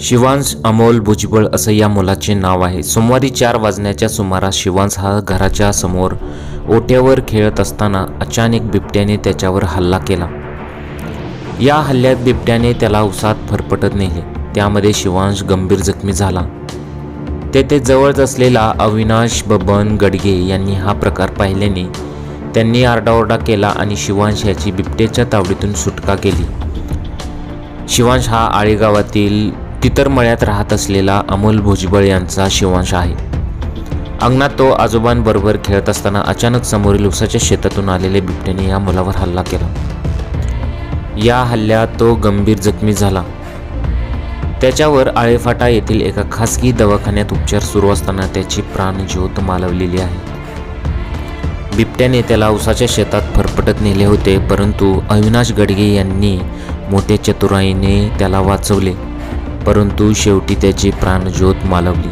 शिवांश अमोल भुजबळ असं या मुलाचे नाव आहे. सोमवारी चार वाजण्याच्या सुमारास शिवांश हा घराच्या समोर ओट्यावर खेळत असताना अचानक बिबट्याने त्याच्यावर हल्ला केला. या हल्ल्यात बिबट्याने त्याला उसात फरफटत नेले. त्यामध्ये शिवांश गंभीर जखमी झाला. तेथे जवळच असलेला अविनाश बबन गडगे यांनी हा प्रकार पाहिल्याने त्यांनी आरडाओरडा केला आणि शिवांश याची बिबट्याच्या तावडीतून सुटका केली. शिवांश हा आळेगावातील तितरमळ्यात राहत असलेला अमोल भुजबळ यांचा शिवांश आहे. अंगणात तो आजोबांबरोबर खेळत असताना अचानक समोरील उसाच्या शेतातून आलेल्या बिबट्याने या मुलावर हल्ला केला. या हल्ल्यात तो गंभीर जखमी झाला. त्याच्यावर आळेफाटा येथील एका खासगी दवाखान्यात उपचार सुरू असताना त्याची प्राणज्योत मालवलेली आहे. बिबट्याने त्याला उसाच्या शेतात फरफटत नेले होते परंतु अविनाश गडगे यांनी मोठ्या चतुराईने त्याला वाचवले. परंतु शेवटी त्याची प्राणज्योत मालवली.